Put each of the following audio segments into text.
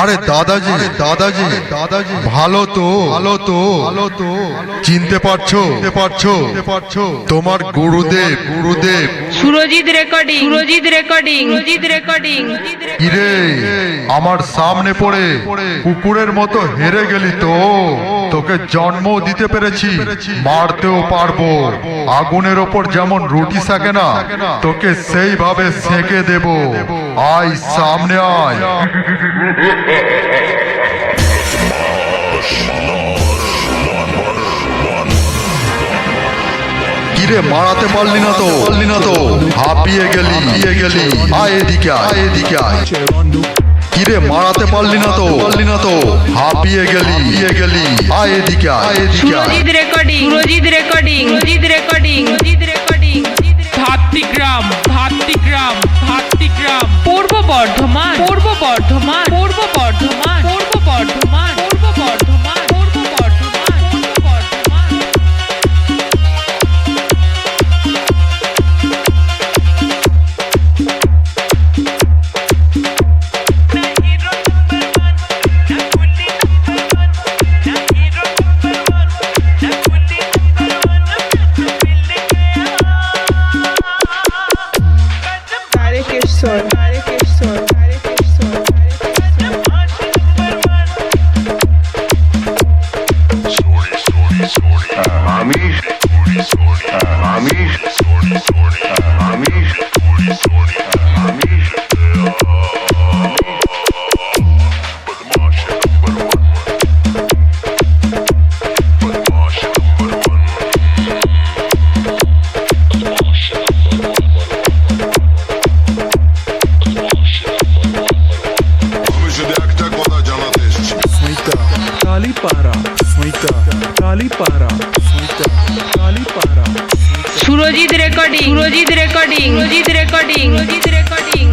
আরে দাদাজি দাদাজি দাদাজি। ভালো তো। ভালো তো। ভালো তো। চিনতে পারছ? চিনতে পারছ। পারছ? তোমার গুরুদেব গুরুদেব Surajit recording. Surajit recording. Surajit recording. ইরে আমার সামনে পড়ে কুকুরের মতো হেরে গেলি তো। তোকে জন্ম দিতে পেরেছি, মারতেও পারব। আগুনের ওপর যেমন রুটি থাকে না, তোকে সেইভাবে সেকে দেব। আয়, সামনে আয়। মারাতে পারলি না তো? পারলি না তো হাঁপিয়ে গেলি গেলি। আয়, এদিকে আয় এদিকে আয়। কিরে মারাতে পারলি না তো। পারলি না তো। হাঁপিয়ে গেলি। হাঁপিয়ে গেলি। আয় এদিকে আয় এদিকে Surajit recording Surajit recording Surajit recording Surajit recording Bhattigram Bhattigram Bhattigram Purba Bardhaman Purba Bardhaman Purba Bardhaman Purba Bardhaman. Hare Krishna. Surajit recording Surajit recording Surajit recording Surajit recording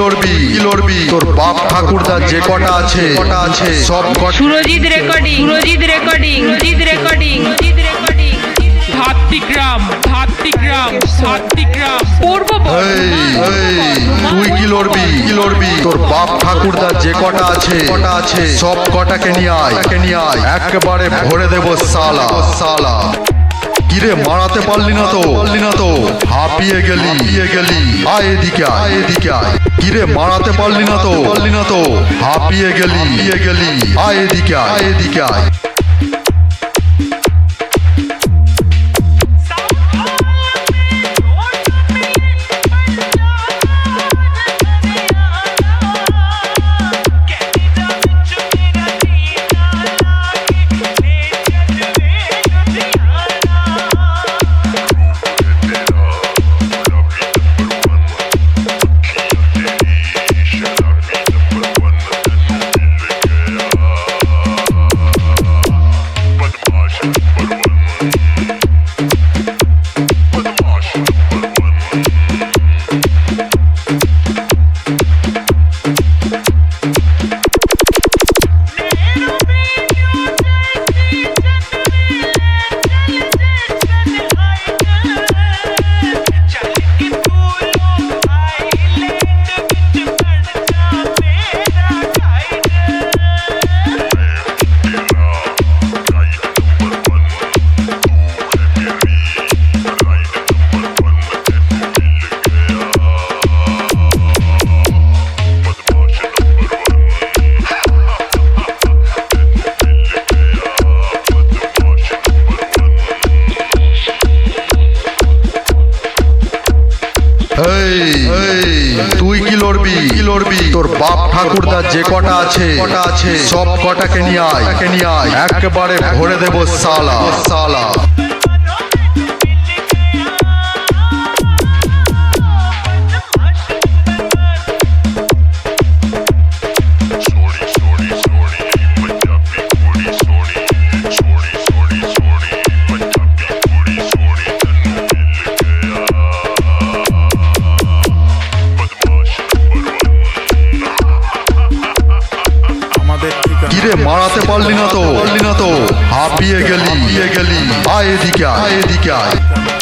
লড়বি কি লড়বি তোর বাপ ঠাকুরদা যে কটা আছে কটা আছে সব কটা Surajit recording Surajit recording Surajit recording Surajit recording. Bhatrigram Bhatrigram Bhatrigram Purba তুই কি লড়বি কি লড়বি তোর বাপ ঠাকুরদা যে কটা আছে কটা আছে সব কটাকে নিয়ে আয় নিয়ে আয় একেবারে ভরে দেব সালা সালা। কিরে মারাতে পারলি না তো? পারলি না তো? হাঁপিয়ে গেলি। হাঁপিয়ে গেলি। আয় এদিকে আয়। এদিকে আয়। কিরে মারাতে পারলি না তো? পারলি না তো? হাঁপিয়ে গেলি। হাঁপিয়ে গেলি। আয় এদিকে আয় এদিকে আয়। বাপ ঠাকুরদা যে কটা আছে সব কটাকে নিয়ে আয়। একেবারে ভরে দেব সালা সালা। ঠিকানা মারাতে পারলি না তো। পারলি না তো। হাঁপিয়ে গেলি। গেলি আয় এদিকে আয় এদিকে আয়।